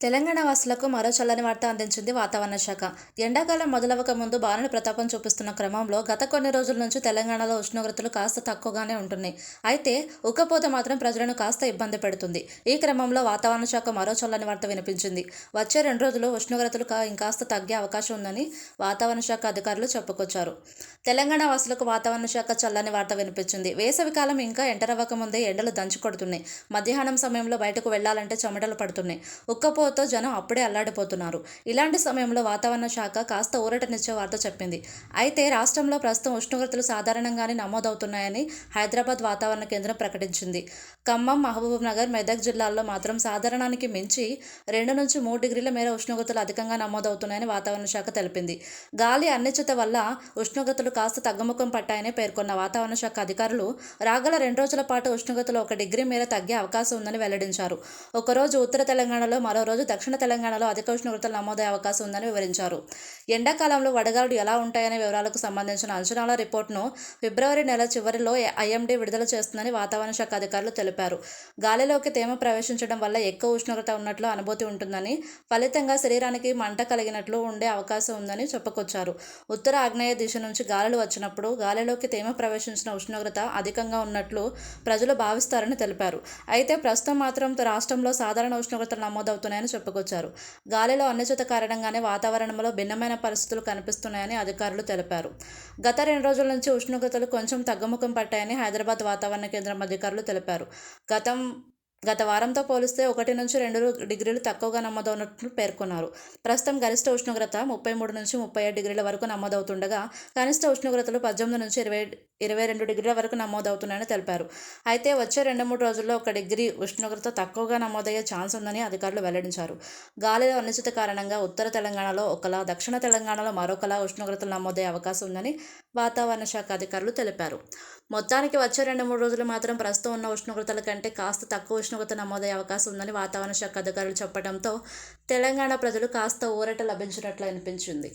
తెలంగాణ వాసులకు మరో చల్లని వార్త అందించింది వాతావరణ శాఖ. ఎండాకాలం మొదలవక ముందు బారుని ప్రతాపం చూపిస్తున్న క్రమంలో గత కొన్ని రోజుల నుంచి తెలంగాణలో ఉష్ణోగ్రతలు కాస్త తక్కువగానే ఉంటున్నాయి. అయితే ఉక్కపోత మాత్రం ప్రజలను కాస్త ఇబ్బంది పెడుతుంది. ఈ క్రమంలో వాతావరణ శాఖ మరో చల్లని వార్త వినిపించింది. వచ్చే రెండు రోజులు ఉష్ణోగ్రతలు కా- ఇంకాస్త తగ్గే అవకాశం ఉందని వాతావరణ శాఖ అధికారులు చెప్పుకొచ్చారు. తెలంగాణ వాసులకు వాతావరణ శాఖ చల్లని వార్త వినిపించింది. వేసవి కాలం ఇంకా ఎంటరవ్వక ముందే ఎండలు దంచుకొడుతున్నాయి. మధ్యాహ్నం సమయంలో బయటకు వెళ్ళాలంటే చెమటలు పడుతున్నాయి. ఉక్కపోతతో జనం అప్పుడే అల్లాడిపోతున్నారు. ఇలాంటి సమయంలో వాతావరణ శాఖ కాస్త ఊరటనిచ్చే వార్త చెప్పింది. అయితే రాష్ట్రంలో ప్రస్తుతం ఉష్ణోగ్రతలు సాధారణంగానే నమోదవుతున్నాయని హైదరాబాద్ వాతావరణ కేంద్రం ప్రకటించింది. ఖమ్మం మహబూబ్ నగర్ మెదక్ జిల్లాల్లో మాత్రం సాధారణానికి మించి రెండు నుంచి మూడు డిగ్రీల మేర ఉష్ణోగ్రతలు అధికంగా నమోదవుతున్నాయని వాతావరణ శాఖ తెలిపింది. గాలి అనిశ్చిత వల్ల ఉష్ణోగ్రతలు కాస్త తగ్గుముఖం పట్టాయని పేర్కొన్న వాతావరణ శాఖ అధికారులు రాగల రెండు రోజుల పాటు ఉష్ణోగ్రతలు ఒక డిగ్రీ మేర తగ్గే అవకాశం ఉందని వెల్లడించారు. ఒకరోజు ఉత్తర తెలంగాణలో మరో రోజు దక్షిణ తెలంగాణలో అధిక ఉష్ణోగ్రతలు నమోదయ్యే అవకాశం ఉందని వివరించారు. ఎండాకాలంలో వడగాలు ఎలా ఉంటాయనే వివరాలకు సంబంధించిన అంచనాల రిపోర్ట్ను ఫిబ్రవరి నెల చివరిలో ఐఎండీ విడుదల చేస్తుందని వాతావరణ శాఖ అధికారులు తెలిపారు. గాలిలోకి తేమ ప్రవేశించడం వల్ల ఎక్కువ ఉష్ణోగ్రత ఉన్నట్లు అనుభూతి ఉంటుందని ఫలితంగా శరీరానికి మంట కలిగినట్లు ఉండే అవకాశం ఉందని చెప్పుకొచ్చారు. ఉత్తర ఆగ్నేయ దిశ నుంచి గాలులు వచ్చినప్పుడు గాలిలోకి తేమ ప్రవేశించిన ఉష్ణోగ్రత అధికంగా ఉన్నట్లు ప్రజలు భావిస్తారని తెలిపారు. అయితే ప్రస్తుతం మాత్రం రాష్ట్రంలో సాధారణ ఉష్ణోగ్రతలు నమోదవుతున్నాయని చెప్పుకొచ్చారు. గాలిలో అనిశ్చిత కారణంగానే వాతావరణంలో భిన్నమైన పరిస్థితులు కనిపిస్తున్నాయని అధికారులు తెలిపారు. గత రెండు రోజుల నుంచి ఉష్ణోగ్రతలు కొంచెం తగ్గుముఖం పట్టాయని హైదరాబాద్ వాతావరణ కేంద్రం అధికారులు తెలిపారు. గతం గత వారంతో పోలిస్తే ఒకటి నుంచి రెండు డిగ్రీలు తక్కువగా నమోదవునట్లు పేర్కొన్నారు. ప్రస్తుతం గరిష్ట ఉష్ణోగ్రత ముప్పై మూడు నుంచి ముప్పై ఏడు డిగ్రీల వరకు నమోదవుతుండగా కనిష్ట ఉష్ణోగ్రతలు పద్దెనిమిది నుంచి ఇరవై ఇరవై రెండు డిగ్రీల వరకు నమోదవుతున్నాయని తెలిపారు. అయితే వచ్చే రెండు మూడు రోజుల్లో ఒక డిగ్రీ ఉష్ణోగ్రత తక్కువగా నమోదయ్యే ఛాన్స్ ఉందని అధికారులు వెల్లడించారు. గాలిలో అనిశ్చిత కారణంగా ఉత్తర తెలంగాణలో ఒకలా దక్షిణ తెలంగాణలో మరొకలా ఉష్ణోగ్రతలు నమోదయ్యే అవకాశం ఉందని వాతావరణ శాఖ అధికారులు తెలిపారు. మొత్తానికి వచ్చే రెండు మూడు రోజులు మాత్రం ప్రస్తుతం ఉన్న ఉష్ణోగ్రతల కంటే కాస్త తక్కువ ఉష్ణోగ్రత నమోదయ్యే అవకాశం ఉందని వాతావరణ శాఖ అధికారులు చెప్పడంతో తెలంగాణ ప్రజలు కాస్త ఊరట లభించినట్లు అనిపించింది.